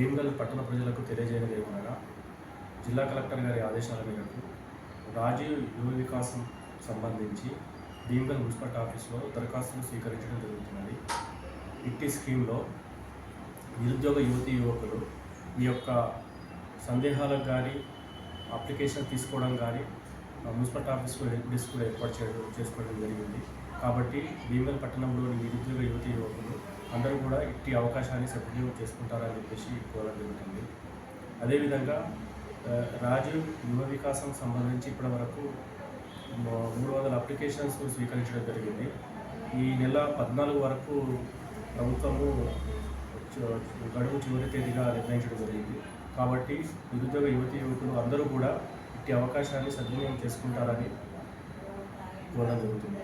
భీమగల్ పట్టణ ప్రజలకు తెలియజేయడం ఏమనగా జిల్లా కలెక్టర్ గారి ఆదేశాల మేరకు రాజీవ్ యువ వికాసం సంబంధించి భీమగల్ మున్సిపల్ ఆఫీస్లో దరఖాస్తులు స్వీకరించడం జరుగుతున్నది. ఇట్టి స్కీమ్లో నిరుద్యోగ యువతి యువకులు మీ యొక్క సందేహాలకు కానీ అప్లికేషన్ తీసుకోవడం కానీ మున్సిపల్ ఆఫీస్లో హెల్ప్ డెస్క్ కూడా ఏర్పాటు చేయడం చేసుకోవడం జరిగింది. కాబట్టి భీమగల్ పట్టణంలోని నిరుద్యోగ అందరూ కూడా ఇట్టి అవకాశాన్ని సద్వినియోగం చేసుకుంటారని చెప్పేసి కోరడం జరుగుతుంది. అదేవిధంగా రాజు రాజీవ్ యువ వికాసం సంబంధించి ఇప్పటి వరకు మూడు వందల అప్లికేషన్స్ స్వీకరించడం జరిగింది. ఈ నెల పద్నాలుగు వరకు ప్రభుత్వము గడువు చివరి తేదీగా నిర్ణయించడం జరిగింది. కాబట్టి నిరుద్యోగ యువతి యువకులు అందరూ కూడా ఇట్టి అవకాశాన్ని సద్వినియోగం చేసుకుంటారని కోరడం జరుగుతుంది.